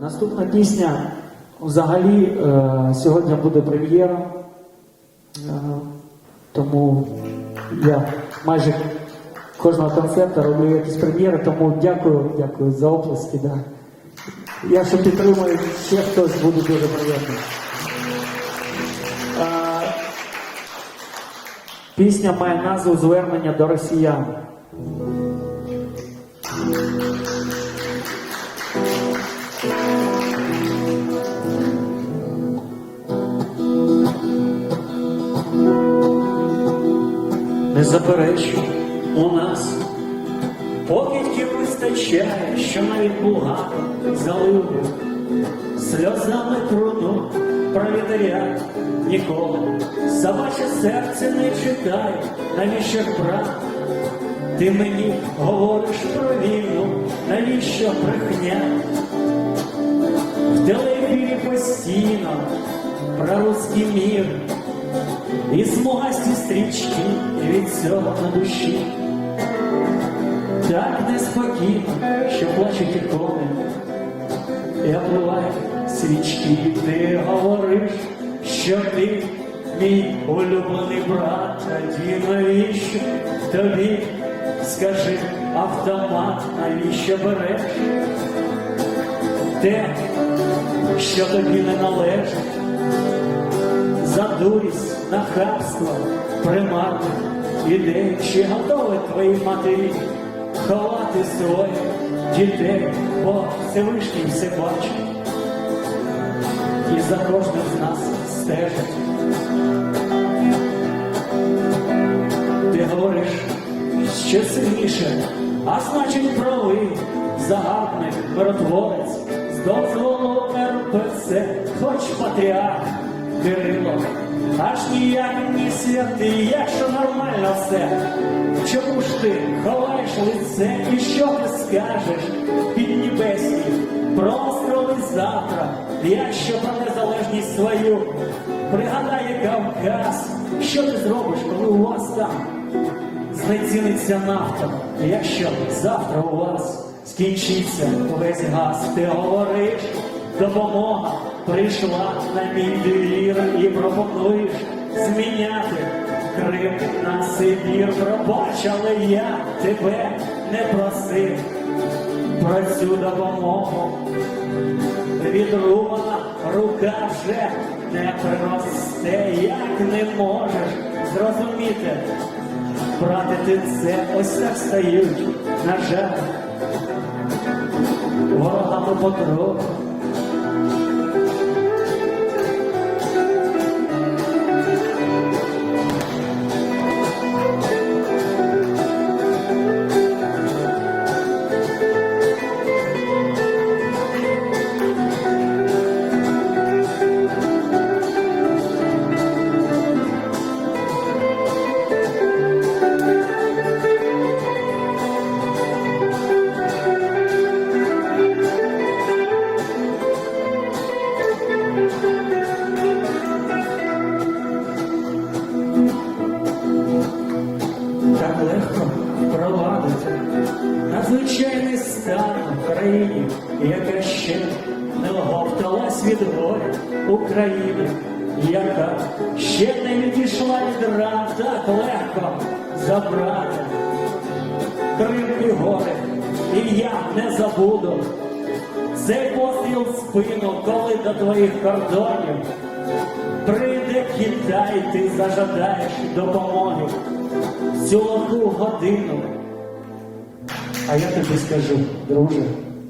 Наступна пісня взагалі е, сьогодні буде прем'єра. Е, тому я майже кожного концерту роблю якісь прем'єри, тому дякую, дякую за оплески. Да. Якщо підтримує ще хтось, буде дуже приємно. Е, Пісня має назву Звернення до росіян. Не заперечу у нас покидьків вистачає, що навіть булгаком залив сльозами труну пролетаріат ніколи. Собаче серце не читає, навіщо брат? Ти мені говориш про війну, навіщо брехня? В телефілі постійно про руський мір і смугасті стрічки від цього на душі. Так неспокійно, що плачуть ікони, і опливають свічки, ти говориш, що ти мій улюблений брат, тоді навіщо тобі? Скажи автомат, навіщо береш? Те, що тобі не належить за дурість, нахабство, примарних ідей, чи готові твої матері ховати своїх дітей, бо Всевишній все бачить і за кожним з нас стежить. Ти говориш ще сильніше, а значить правий, загарбник, миротворець, з дозволу РПЦ, хоч патріарх Кирило, аж ніяк не святий, якщо нормально все. Чому ж ти ховаєш лице і що ти скажеш під небесні простроли завтра, якщо про незалежність свою пригадає Кавказ, що ти зробиш, коли у вас там знеціниться нафта, якщо завтра у вас скінчиться весь газ, ти говориш, допомога прийшла на мій двір і пропонуєш зміняти Крим на Сибір. Пробач, я тебе не просив про цю допомогу. Відрубана рука вже не приросте, як не можеш зрозуміти. Брати ти це ось так стають, на жаль, ворогами потроху. Країні, яка ще не оговталась від горя України, яка ще не відійшла від ран, так легко забрати Крим і гори, і я не забуду цей постріл в спину, коли до твоїх кордонів прийде Китай, ти зажадаєш допомоги цю лоху годину. А я тобі скажу, друже,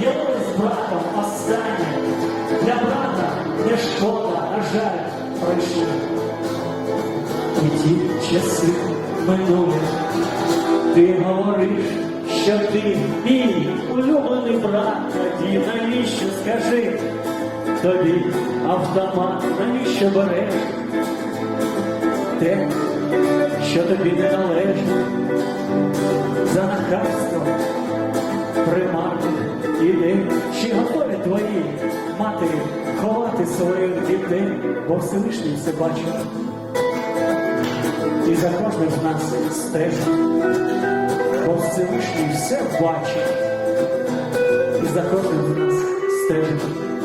свободи. З братом останнє, для брата не шкода, на жаль, пройшли. І ті часи минули, Ти говориш, що ти мій улюблений брат, тоді навіщо скажи? Тобі автомат навіщо береш? Те, що тобі не належить, за нахабство примарних ідей, чи готові твої матері ховати своїх дітей, бо Всевишній все бачить. І за кожним з нас стежить, бо Всевишній все бачить, і за кожним з нас стежить.